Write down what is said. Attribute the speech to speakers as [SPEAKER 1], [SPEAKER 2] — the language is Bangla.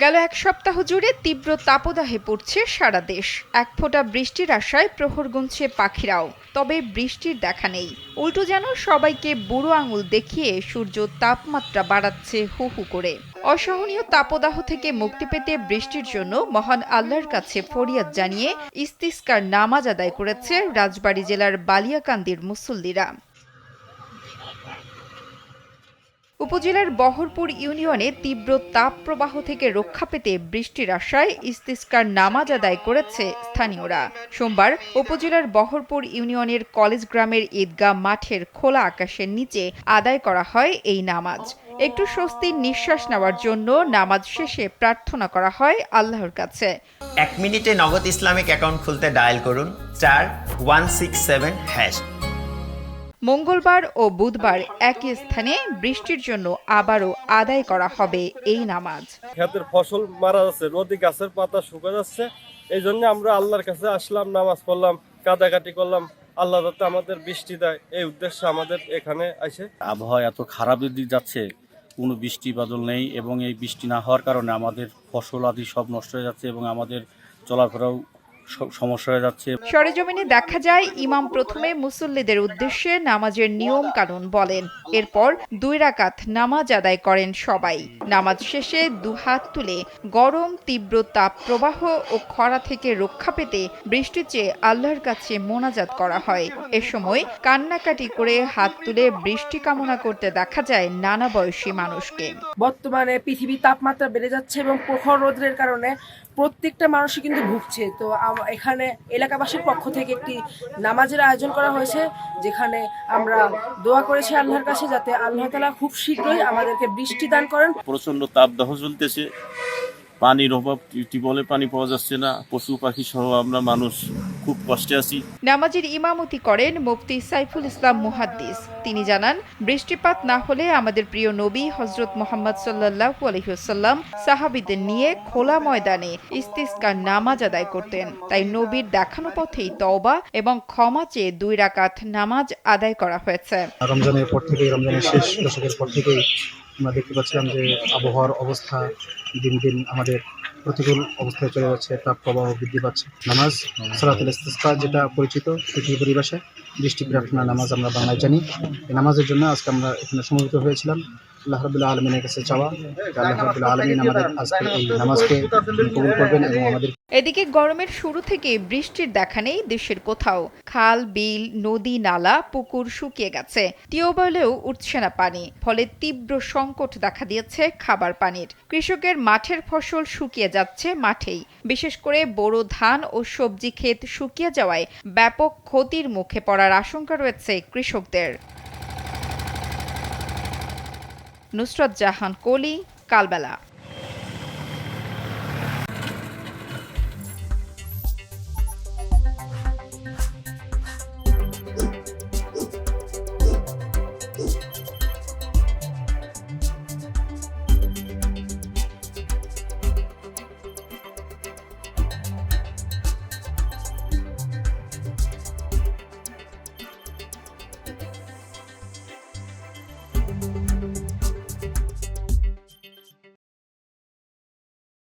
[SPEAKER 1] গেল এক সপ্তাহ জুড়ে তীব্র তাপদাহে পড়ছে সারা দেশ। এক ফোঁটা বৃষ্টির আশায় প্রহর গুনছে পাখিরাও। তবে বৃষ্টির দেখা নেই। উল্টো যেন সবাইকে বুড়ো আঙুল দেখিয়ে সূর্য তাপমাত্রা বাড়াচ্ছে হু হু করে। অসহনীয় তাপদাহ থেকে মুক্তি পেতে বৃষ্টির জন্য মহান আল্লাহর কাছে ফরিয়াদ জানিয়ে ইস্তিস্কার নামাজ আদায় করেছে রাজবাড়ী জেলার বালিয়াকান্দির মুসল্লিরা। উপজেলার বহরপুর ইউনিয়নে তীব্র তাপ প্রবাহ থেকে রক্ষা পেতে বৃষ্টির আশায় ইস্তিস্কার নামাজ আদায় করেছে স্থানীয়রা। সোমবার উপজেলার বহরপুর ইউনিয়নের কলেজ গ্রামের ঈদগাহ মাঠের খোলা আকাশের নিচে আদায় করা হয় এই নামাজ। একটু স্বস্তির নিঃশ্বাস নেওয়ার জন্য নামাজ শেষে প্রার্থনা করা হয় আল্লাহর কাছে।
[SPEAKER 2] এক মিনিটে নগদ ইসলামিক অ্যাকাউন্ট খুলতে ডায়াল করুন star one six seven, hash.
[SPEAKER 1] মঙ্গলবার ও বুধবার একই স্থানে বৃষ্টির জন্য আবারও আদায় করা হবে এই নামাজ।
[SPEAKER 3] ক্ষেতের ফসল মারা যাচ্ছে নদী গাছের পাতা শুকা যাচ্ছে। এই জন্য আমরা আল্লাহর কাছে আসলাম নামাজ পড়লাম কাটাকাটি করলাম। আল্লাহ যাতে আমাদের বৃষ্টি দেয় এই উদ্দেশ্যে আমাদের এখানে আসে
[SPEAKER 4] আবহাওয়া এত খারাপের দিক যাচ্ছে কোনো বৃষ্টি বাদল নেই এবং এই বৃষ্টি না হওয়ার কারণে আমাদের ফসল আদি সব নষ্ট হয়ে যাচ্ছে এবং আমাদের চলাফেরাও সমস্যা হয়ে যাচ্ছে।
[SPEAKER 1] সরেজমিনে দেখা যায় ইমাম প্রথমে মুসল্লিদের উদ্দেশ্যে নামাজের নিয়ম কানুন বলেন। এরপর দুই রাকাত নামাজ আদায় করেন সবাই। নামাজ শেষে দুহাত তুলে গরম তীব্র তাপ প্রবাহ ও খরা থেকে রক্ষা পেতে বৃষ্টি চেয়ে আল্লাহর কাছে মোনাজাত করা হয়। এ সময় কান্নাকাটি করে হাত তুলে বৃষ্টি কামনা করতে দেখা যায় নানা বয়সী মানুষকে।
[SPEAKER 5] বর্তমানে পৃথিবীর তাপমাত্রা বেড়ে যাচ্ছে এবং প্রখর রোদ্রের কারণে প্রত্যেকটা মানুষই কিন্তু ভুগছে। তো এখানে এলাকাবাসীর পক্ষ থেকে একটি নামাজের আয়োজন করা হয়েছে, যেখানে আমরা দোয়া করেছি আল্লাহর কাছে যাতে আল্লাহ তালা খুব শীঘ্রই আমাদেরকে বৃষ্টি দান করেন।
[SPEAKER 6] প্রচণ্ড তাপদাহ চলতেছে। পানির অভাব টিউবওয়েলে পানি পাওয়া যাচ্ছে না পশু পাখি সহ আমরা মানুষ খুব কষ্টে আছি।
[SPEAKER 1] নামাজের ইমামতি করেন মুফতি সাইফুল ইসলাম মুহাদ্দিস। তিনি জানান বৃষ্টিপাত না হলে আমাদের প্রিয় নবী হজরত মোহাম্মদ সাল্লাহ আলহিহাল্লাম সাহাবিদের নিয়ে খোলা ময়দানে ইস্তিস্কার নামাজ আদায় করতেন। তাই নবীর দেখানো পথেই তওবা এবং ক্ষমা চেয়ে দুই রাকাত নামাজ আদায় করা হয়েছে।
[SPEAKER 7] রমজানের পর থেকেই রমজানের শেষ দশকের পর থেকেই আমরা দেখতে পাচ্ছিলাম যে আবহাওয়ার অবস্থা দিন দিন আমাদের প্রতিকূল অবস্থায় চলে যাচ্ছে, তাপ প্রবাহ বৃদ্ধি পাচ্ছে। নামাজ, সালাতুল ইস্তিসকা যেটা পরিচিত পৃথিবী পরিবেশে বৃষ্টি প্রার্থনা নামাজ আমরা বাংলায় জানি। নামাজের জন্য আজকে আমরা এখানে সমবেত হয়েছিলাম। আল্লাহ রবুল্লাহ আলমিনের কাছে চাওয়া আল্লাহ রবুল্লাহ আলমিন আমাদের আজকে এই নামাজকে কবুল করবেন এবং আমাদের
[SPEAKER 1] এদিকে গরমের শুরু থেকে বৃষ্টির দেখা নেই দেশের কোথাও। খাল, বিল, নদী, নালা, পুকুর শুকিয়ে গেছে। টিউবওয়েলেও উঠছে না পানি, ফলে তীব্র সংকট দেখা দিয়েছে খাবার পানির। কৃষকের মাঠের ফসল শুকিয়ে যাচ্ছে মাঠেই। বিশেষ করে বোরো ধান ও সবজি ক্ষেত শুকিয়ে যাওয়ায় ব্যাপক ক্ষতির মুখে পড়ার আশঙ্কা রয়েছে কৃষকদের। নুসরত জাহান কোলি কালবেলা।